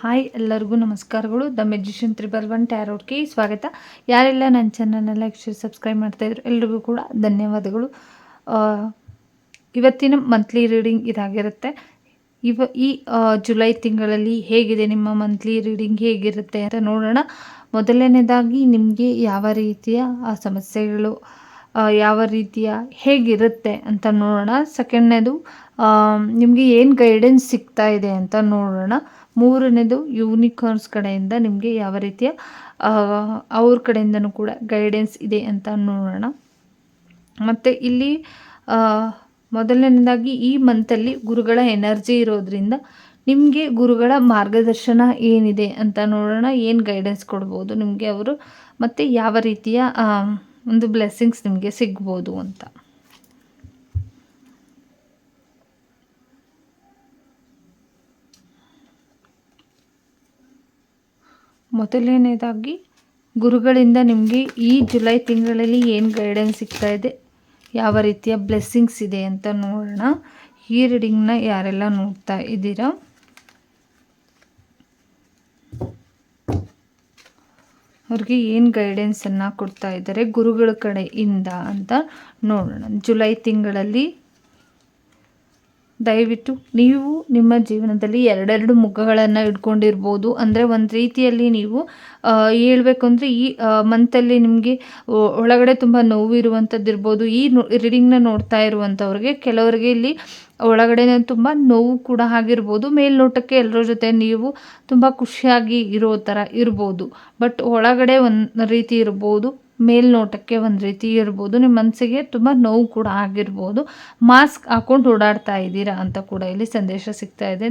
Hi ಎಲ್ಲರಿಗೂ ನಮಸ್ಕಾರಗಳು. The magician triple one ಟ್ಯಾರೋಟ್ಗೆ ಸ್ವಾಗತ. ಯಾರೆಲ್ಲ ನನ್ನ ಚಾನಲ್ನ ಲೈಕ್ ಶೇರ್ ಸಬ್ಸ್ಕ್ರೈಬ್ ಮಾಡ್ತಾಯಿದ್ರು ಎಲ್ರಿಗೂ ಕೂಡ ಧನ್ಯವಾದಗಳು. ಇವತ್ತಿನ ಮಂತ್ಲಿ ರೀಡಿಂಗ್ ಇದಾಗಿರುತ್ತೆ. ಇವ, ಈ ಜುಲೈ ತಿಂಗಳಲ್ಲಿ ಹೇಗಿದೆ ನಿಮ್ಮ ಮಂತ್ಲಿ ರೀಡಿಂಗ್ ಹೇಗಿರುತ್ತೆ ಅಂತ ನೋಡೋಣ. ಮೊದಲನೇದಾಗಿ ನಿಮಗೆ ಯಾವ ರೀತಿಯ ಸಮಸ್ಯೆಗಳು ಯಾವ ರೀತಿಯ ಹೇಗಿರುತ್ತೆ ಅಂತ ನೋಡೋಣ. ಸೆಕೆಂಡ್ನೇದು ನಿಮಗೆ ಏನು ಗೈಡೆನ್ಸ್ ಸಿಗ್ತಾ ಇದೆ ಅಂತ ನೋಡೋಣ. ಮೂರನೇದು ಯೂನಿಕಾರ್ನ್ಸ್ ಕಡೆಯಿಂದ ನಿಮಗೆ ಯಾವ ರೀತಿಯ ಅವ್ರ ಕಡೆಯಿಂದನೂ ಕೂಡ ಗೈಡೆನ್ಸ್ ಇದೆ ಅಂತ ನೋಡೋಣ. ಮತ್ತು ಇಲ್ಲಿ ಮೊದಲನೇದಾಗಿ ಈ ಮಂತಲ್ಲಿ ಗುರುಗಳ ಎನರ್ಜಿ ಇರೋದ್ರಿಂದ ನಿಮಗೆ ಗುರುಗಳ ಮಾರ್ಗದರ್ಶನ ಏನಿದೆ ಅಂತ ನೋಡೋಣ, ಏನು ಗೈಡೆನ್ಸ್ ಕೊಡ್ಬೋದು ನಿಮಗೆ ಅವರು, ಮತ್ತು ಯಾವ ರೀತಿಯ ಒಂದು ಬ್ಲೆಸ್ಸಿಂಗ್ಸ್ ನಿಮಗೆ ಸಿಗ್ಬೋದು ಅಂತ. ಮೊದಲನೇದಾಗಿ, ಗುರುಗಳಿಂದ ನಿಮಗೆ ಈ ಜುಲೈ ತಿಂಗಳಲ್ಲಿ ಏನು ಗೈಡೆನ್ಸ್ ಸಿಗ್ತಾ ಇದೆ, ಯಾವ ರೀತಿಯ ಬ್ಲೆಸ್ಸಿಂಗ್ಸ್ ಇದೆ ಅಂತ ನೋಡೋಣ. ಈ ರೀಡಿಂಗ್ನ ಯಾರೆಲ್ಲ ನೋಡ್ತಾ ಇದ್ದೀರಾ? ಅವ್ರಿಗೆ ಏನು ಗೈಡೆನ್ಸನ್ನು ಕೊಡ್ತಾ ಇದ್ದಾರೆ ಗುರುಗಳ ಕಡೆಯಿಂದ ಅಂತ ನೋಡೋಣ. ಜುಲೈ ತಿಂಗಳಲ್ಲಿ ದಯವಿಟ್ಟು ನೀವು ನಿಮ್ಮ ಜೀವನದಲ್ಲಿ ಎರಡೆರಡು ಮುಖಗಳನ್ನು ಇಟ್ಕೊಂಡಿರ್ಬೋದು. ಅಂದರೆ ಒಂದು ರೀತಿಯಲ್ಲಿ ನೀವು ಹೇಳಬೇಕು ಅಂದರೆ ಈ ಮಂತಲ್ಲಿ ನಿಮಗೆ ಒಳಗಡೆ ತುಂಬ ನೋವು ಇರುವಂಥದ್ದು ಇರ್ಬೋದು ಈ ರೀಡಿಂಗ್ನ ನೋಡ್ತಾ ಇರುವಂಥವ್ರಿಗೆ ಕೆಲವರಿಗೆ ಇಲ್ಲಿ ಒಳಗಡೆ ತುಂಬ ನೋವು ಕೂಡ ಆಗಿರ್ಬೋದು. ಮೇಲ್ನೋಟಕ್ಕೆ ಎಲ್ಲರ ಜೊತೆ ನೀವು ತುಂಬ ಖುಷಿಯಾಗಿ ಇರೋ ಥರ ಇರ್ಬೋದು. ಬಟ್ ಒಳಗಡೆ ಒಂದು ರೀತಿ ಇರ್ಬೋದು. ಮೇಲ್ನೋಟಕ್ಕೆ ಒಂದು ರೀತಿ ಇರ್ಬೋದು. ನಿಮ್ಮ ಮನಸ್ಸಿಗೆ ತುಂಬ ನೋವು ಕೂಡ ಆಗಿರ್ಬೋದು. ಮಾಸ್ಕ್ ಹಾಕೊಂಡು ಓಡಾಡ್ತಾ ಇದ್ದೀರಾ ಅಂತ ಕೂಡ ಇಲ್ಲಿ ಸಂದೇಶ ಸಿಗ್ತಾ ಇದೆ.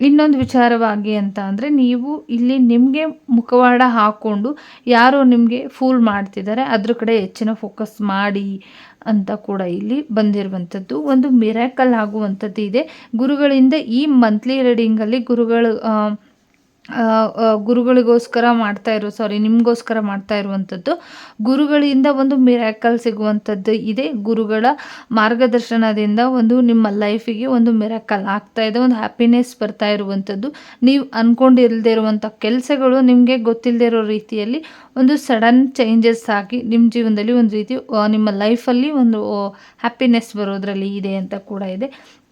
ಇನ್ನೊಂದು ವಿಚಾರವಾಗಿ ಅಂತ ಅಂದರೆ ನೀವು ಇಲ್ಲಿ ನಿಮಗೆ ಮುಖವಾಡ ಹಾಕ್ಕೊಂಡು ಯಾರೋ ನಿಮಗೆ ಫೂಲ್ ಮಾಡ್ತಿದ್ದಾರೆ. ಅದ್ರ ಕಡೆ ಹೆಚ್ಚಿನ ಫೋಕಸ್ ಮಾಡಿ ಅಂತ ಕೂಡ ಇಲ್ಲಿ ಬಂದಿರುವಂಥದ್ದು. ಒಂದು ಮಿರಾಕಲ್ ಆಗುವಂಥದ್ದು ಇದೆ ಗುರುಗಳಿಂದ ಈ ಮಂತ್ಲಿ ರೀಡಿಂಗಲ್ಲಿ ಗುರುಗಳು ಗುರುಗಳಿಗೋಸ್ಕರ ಮಾಡ್ತಾ ಇರೋ ಸಾರಿ ನಿಮಗೋಸ್ಕರ ಮಾಡ್ತಾ ಇರುವಂಥದ್ದು, ಗುರುಗಳಿಂದ ಒಂದು ಮಿರಾಕಲ್ ಸಿಗುವಂಥದ್ದು ಇದೆ. ಗುರುಗಳ ಮಾರ್ಗದರ್ಶನದಿಂದ ಒಂದು ನಿಮ್ಮ ಲೈಫಿಗೆ ಒಂದು ಮಿರಾಕಲ್ ಆಗ್ತಾ ಇದೆ, ಒಂದು ಹ್ಯಾಪಿನೆಸ್ ಬರ್ತಾ ಇರುವಂಥದ್ದು. ನೀವು ಅಂದ್ಕೊಂಡಿಲ್ಲದೆ ಇರುವಂಥ ಕೆಲಸಗಳು ನಿಮಗೆ ಗೊತ್ತಿಲ್ಲದೆ ಇರೋ ರೀತಿಯಲ್ಲಿ ಒಂದು ಸಡನ್ ಚೇಂಜಸ್ ಆಗಿ ನಿಮ್ಮ ಜೀವನದಲ್ಲಿ ಒಂದು ರೀತಿ ನಿಮ್ಮ ಲೈಫಲ್ಲಿ ಒಂದು ಹ್ಯಾಪಿನೆಸ್ ಬರೋದ್ರಲ್ಲಿ ಇದೆ ಅಂತ ಕೂಡ ಇದೆ.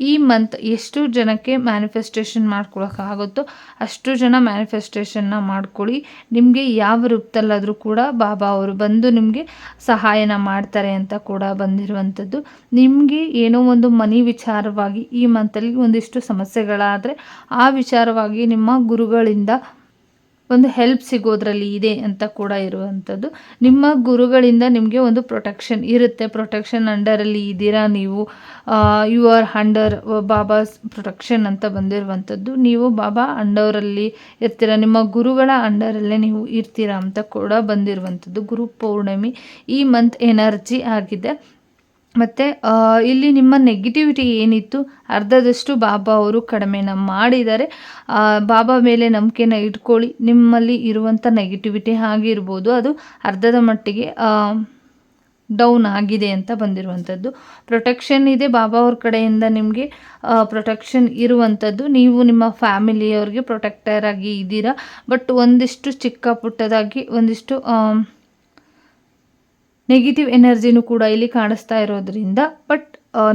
ಈ ಮಂತ್ ಎಷ್ಟು ಜನಕ್ಕೆ ಮ್ಯಾನಿಫೆಸ್ಟೇಷನ್ ಮಾಡ್ಕೊಳಕ್ಕಾಗುತ್ತೋ ಅಷ್ಟು ಜನ ಮ್ಯಾನಿಫೆಸ್ಟೇಷನ್ನ ಮಾಡ್ಕೊಳ್ಳಿ. ನಿಮಗೆ ಯಾವ ರೂಪದಲ್ಲಾದರೂ ಕೂಡ ಬಾಬಾ ಅವರು ಬಂದು ನಿಮಗೆ ಸಹಾಯನ ಮಾಡ್ತಾರೆ ಅಂತ ಕೂಡ ಬಂದಿರುವಂಥದ್ದು. ನಿಮಗೆ ಏನೋ ಒಂದು ಮನಿ ವಿಚಾರವಾಗಿ ಈ ಮಂತಲ್ಲಿ ಒಂದಿಷ್ಟು ಸಮಸ್ಯೆಗಳಾದರೆ ಆ ವಿಚಾರವಾಗಿ ನಿಮ್ಮ ಗುರುಗಳಿಂದ ಒಂದು ಹೆಲ್ಪ್ ಸಿಗೋದ್ರಲ್ಲಿ ಇದೆ ಅಂತ ಕೂಡ ಇರುವಂಥದ್ದು. ನಿಮ್ಮ ಗುರುಗಳಿಂದ ನಿಮಗೆ ಒಂದು ಪ್ರೊಟೆಕ್ಷನ್ ಇರುತ್ತೆ. ಪ್ರೊಟೆಕ್ಷನ್ ಅಂಡರಲ್ಲಿ ಇದ್ದೀರಾ ನೀವು. You are under Baba's protection ಅಂತ ಬಂದಿರುವಂಥದ್ದು. ನೀವು ಬಾಬಾ ಅಂಡರಲ್ಲಿ ಇರ್ತೀರ? ನಿಮ್ಮ ಗುರುಗಳ ಅಂಡರಲ್ಲೇ ನೀವು ಇರ್ತೀರಾ ಅಂತ ಕೂಡ ಬಂದಿರುವಂಥದ್ದು. ಗುರು ಪೌರ್ಣಮಿ ಈ ಮಂತ್ ಎನರ್ಜಿ ಆಗಿದೆ. ಮತ್ತು ಇಲ್ಲಿ ನಿಮ್ಮ ನೆಗೆಟಿವಿಟಿ ಏನಿತ್ತು? ಅರ್ಧದಷ್ಟು ಬಾಬಾ ಅವರು ಕಡಿಮೆನ ಮಾಡಿದ್ದಾರೆ. ಬಾಬಾ ಮೇಲೆ ನಂಬಿಕೆನ ಇಟ್ಕೊಳ್ಳಿ. ನಿಮ್ಮಲ್ಲಿ ಇರುವಂಥ ನೆಗೆಟಿವಿಟಿ ಆಗಿರ್ಬೋದು. ಅದು ಅರ್ಧದ ಮಟ್ಟಿಗೆ ಡೌನ್ ಆಗಿದೆ ಅಂತ ಬಂದಿರುವಂಥದ್ದು. ಪ್ರೊಟೆಕ್ಷನ್ ಇದೆ ಬಾಬಾ ಅವ್ರ ಕಡೆಯಿಂದ ನಿಮಗೆ. ಪ್ರೊಟೆಕ್ಷನ್ ಇರುವಂಥದ್ದು. ನೀವು ನಿಮ್ಮ ಫ್ಯಾಮಿಲಿಯವ್ರಿಗೆ ಪ್ರೊಟೆಕ್ಟರ್ ಆಗಿ ಇದ್ದೀರಾ. ಬಟ್ ಒಂದಿಷ್ಟು ಚಿಕ್ಕ ಪುಟ್ಟದಾಗಿ, ಒಂದಿಷ್ಟು ನೆಗೆಟಿವ್ ಎನರ್ಜಿನೂ ಕೂಡ ಇಲ್ಲಿ ಕಾಣಿಸ್ತಾ ಇರೋದ್ರಿಂದ ಬಟ್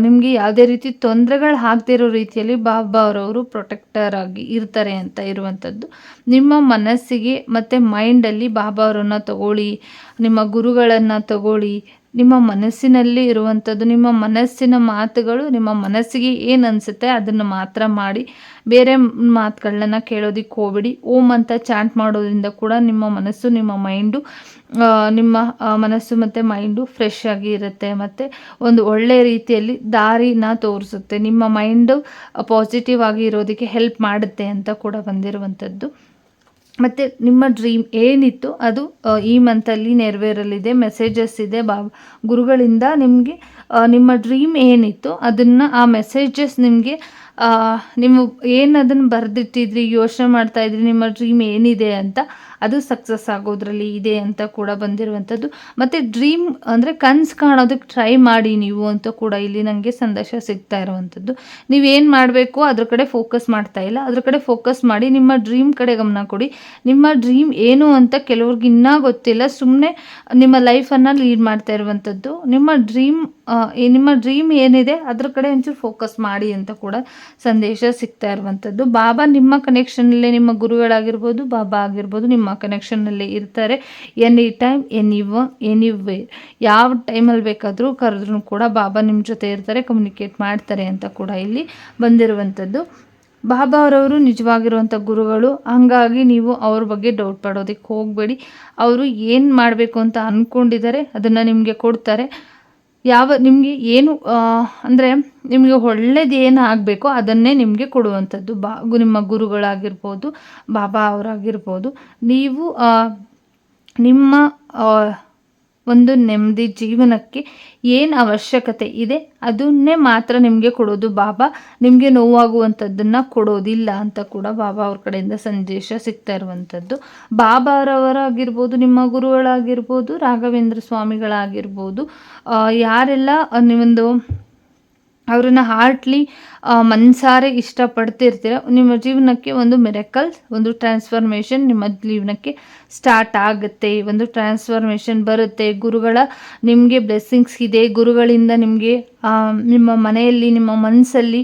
ನಿಮಗೆ ಯಾವುದೇ ರೀತಿ ತೊಂದರೆಗಳು ಆಗದೇ ಇರೋ ರೀತಿಯಲ್ಲಿ ಬಾಬಾ ಅವರವರು ಪ್ರೊಟೆಕ್ಟರ್ ಆಗಿ ಇರ್ತಾರೆ ಅಂತ ಇರುವಂಥದ್ದು. ನಿಮ್ಮ ಮನಸ್ಸಿಗೆ ಮತ್ತು ಮೈಂಡಲ್ಲಿ ಬಾಬಾ ಅವರನ್ನು ತಗೊಳ್ಳಿ, ನಿಮ್ಮ ಗುರುಗಳನ್ನು ತಗೊಳ್ಳಿ, ನಿಮ್ಮ ಮನಸ್ಸಿನಲ್ಲಿ ಇರುವಂಥದ್ದು, ನಿಮ್ಮ ಮನಸ್ಸಿನ ಮಾತುಗಳು, ನಿಮ್ಮ ಮನಸ್ಸಿಗೆ ಏನು ಅನಿಸುತ್ತೆ ಅದನ್ನು ಮಾತ್ರ ಮಾಡಿ, ಬೇರೆ ಮಾತುಗಳನ್ನ ಕೇಳೋದಕ್ಕೆ ಹೋಗ್ಬಿಡಿ. ಓಮ್ ಅಂತ ಚಾಂಟ್ ಮಾಡೋದ್ರಿಂದ ಕೂಡ ನಿಮ್ಮ ಮನಸ್ಸು, ನಿಮ್ಮ ಮೈಂಡು ನಿಮ್ಮ ಮನಸ್ಸು ಮತ್ತು ಮೈಂಡು ಫ್ರೆಶ್ ಆಗಿ ಇರುತ್ತೆ, ಮತ್ತು ಒಂದು ಒಳ್ಳೆ ರೀತಿಯಲ್ಲಿ ದಾರಿನ ತೋರಿಸುತ್ತೆ. ನಿಮ್ಮ ಮೈಂಡು ಪಾಸಿಟಿವ್ ಆಗಿ ಇರೋದಕ್ಕೆ ಹೆಲ್ಪ್ ಮಾಡುತ್ತೆ ಅಂತ ಕೂಡ ಬಂದಿರುವಂಥದ್ದು. ಮತ್ತು ನಿಮ್ಮ ಡ್ರೀಮ್ ಏನಿತ್ತು, ಅದು ಈ ಮಂತಲ್ಲಿ ನೆರವೇರಲಿದೆ ಮೆಸೇಜಸ್ ಇದೆ, ಬಾ, ಗುರುಗಳಿಂದ ನಿಮಗೆ ನಿಮ್ಮ ಡ್ರೀಮ್ ಏನಿತ್ತು, ಅದನ್ನು ಆ ಮೆಸೇಜಸ್ ನಿಮಗೆ ನಿಮ್ಮ ಏನು ಅದನ್ನು ಬರೆದಿಟ್ಟಿದ್ರಿ, ಯೋಚನೆ ಮಾಡ್ತಾಯಿದ್ರಿ ನಿಮ್ಮ ಡ್ರೀಮ್ ಏನಿದೆ ಅಂತ ಅದು ಸಕ್ಸಸ್ ಆಗೋದ್ರಲ್ಲಿ ಇದೆ ಅಂತ ಕೂಡ ಬಂದಿರುವಂಥದ್ದು. ಮತ್ತು ಡ್ರೀಮ್ ಅಂದರೆ ಕನ್ಸು ಕಾಣೋದಕ್ಕೆ ಟ್ರೈ ಮಾಡಿ ನೀವು ಅಂತ ಕೂಡ ಇಲ್ಲಿ ನನಗೆ ಸಂದೇಶ ಸಿಗ್ತಾ ಇರುವಂಥದ್ದು. ನೀವೇನು ಮಾಡಬೇಕು ಅದ್ರ ಕಡೆ ಫೋಕಸ್ ಮಾಡ್ತಾ ಇಲ್ಲ. ಅದ್ರ ಕಡೆ ಫೋಕಸ್ ಮಾಡಿ ನಿಮ್ಮ ಡ್ರೀಮ್ ಕಡೆ ಗಮನ ಕೊಡಿ. ನಿಮ್ಮ ಡ್ರೀಮ್ ಏನು ಅಂತ ಕೆಲವ್ರಿಗೆ ಇನ್ನೂ ಗೊತ್ತಿಲ್ಲ. ಸುಮ್ಮನೆ ನಿಮ್ಮ ಲೈಫನ್ನು ಲೀಡ್ ಮಾಡ್ತಾ ಇರುವಂಥದ್ದು. ನಿಮ್ಮ ಡ್ರೀಮ್ ನಿಮ್ಮ ಡ್ರೀಮ್ ಏನಿದೆ ಅದ್ರ ಕಡೆ ಒಂಚೂರು ಫೋಕಸ್ ಮಾಡಿ ಅಂತ ಕೂಡ ಸಂದೇಶ ಸಿಗ್ತಾ ಇರುವಂಥದ್ದು. ಬಾಬಾ ನಿಮ್ಮ ಕನೆಕ್ಷನಲ್ಲೇ ನಿಮ್ಮ ಗುರುಗಳಾಗಿರ್ಬೋದು, ಬಾಬಾ ಆಗಿರ್ಬೋದು, ನಿಮ್ಮ ಕನೆಕ್ಷನ್ನಲ್ಲಿ ಇರ್ತಾರೆ ಎನಿ ಟೈಮ್ ಎನಿ ವ ಎನಿ ವೇ ಯಾವ ಟೈಮಲ್ಲಿ ಬೇಕಾದರೂ ಕರೆದ್ರೂ ಕೂಡ ಬಾಬಾ ನಿಮ್ಮ ಜೊತೆ ಇರ್ತಾರೆ ಕಮ್ಯುನಿಕೇಟ್ ಮಾಡ್ತಾರೆ ಅಂತ ಕೂಡ ಇಲ್ಲಿ ಬಂದಿರುವಂಥದ್ದು. ಬಾಬಾ ಅವರವರು ನಿಜವಾಗಿರುವಂಥ ಗುರುಗಳು. ಹಾಗಾಗಿ ನೀವು ಅವ್ರ ಬಗ್ಗೆ ಡೌಟ್ ಪಡೋದಕ್ಕೆ ಹೋಗಬೇಡಿ. ಅವರು ಏನು ಮಾಡಬೇಕು ಅಂತ ಅಂದ್ಕೊಂಡಿದ್ದಾರೆ ಅದನ್ನು ನಿಮಗೆ ಕೊಡ್ತಾರೆ. ಯಾವ, ನಿಮಗೆ ಏನು ಅಂದರೆ ನಿಮಗೆ ಒಳ್ಳೇದು ಏನು ಆಗಬೇಕೋ ಅದನ್ನೇ ನಿಮಗೆ ಕೊಡುವಂಥದ್ದು. ಬಾ ನಿಮ್ಮ ಗುರುಗಳಾಗಿರ್ಬೋದು, ಬಾಬಾ ಅವರಾಗಿರ್ಬೋದು. ನೀವು ನಿಮ್ಮ ಒಂದು ನೆಮ್ಮದಿ ಜೀವನಕ್ಕೆ ಏನು ಅವಶ್ಯಕತೆ ಇದೆ, ಅದನ್ನೇ ಮಾತ್ರ ನಿಮಗೆ ಕೊಡೋದು ಬಾಬಾ. ನಿಮಗೆ ನೋವಾಗುವಂಥದ್ದನ್ನು ಕೊಡೋದಿಲ್ಲ ಅಂತ ಕೂಡ ಬಾಬಾ ಅವ್ರ ಕಡೆಯಿಂದ ಸಂದೇಶ ಸಿಗ್ತಾ ಇರುವಂಥದ್ದು. ಬಾಬಾರವರಾಗಿರ್ಬೋದು, ನಿಮ್ಮ ಗುರುಗಳಾಗಿರ್ಬೋದು, ರಾಘವೇಂದ್ರ ಸ್ವಾಮಿಗಳಾಗಿರ್ಬೋದು ಯಾರೆಲ್ಲ ನಿಮ್ಮೊಂದು ಅವ್ರನ್ನ ಹಾರ್ಟ್ಲಿ ಮನಸಾರೆ ಇಷ್ಟಪಡ್ತಿರ್ತೀರ. ನಿಮ್ಮ ಜೀವನಕ್ಕೆ ಒಂದು ಮೆರೆಕಲ್ ಒಂದು ಟ್ರಾನ್ಸ್ಫಾರ್ಮೇಷನ್ ನಿಮ್ಮ ಜೀವನಕ್ಕೆ ಸ್ಟಾರ್ಟ್ ಆಗುತ್ತೆ. ಒಂದು ಟ್ರಾನ್ಸ್ಫಾರ್ಮೇಷನ್ ಬರುತ್ತೆ. ಗುರುಗಳ ನಿಮಗೆ ಬ್ಲೆಸ್ಸಿಂಗ್ಸ್ ಇದೆ. ಗುರುಗಳಿಂದ ನಿಮಗೆ ನಿಮ್ಮ ಮನೆಯಲ್ಲಿ, ನಿಮ್ಮ ಮನಸ್ಸಲ್ಲಿ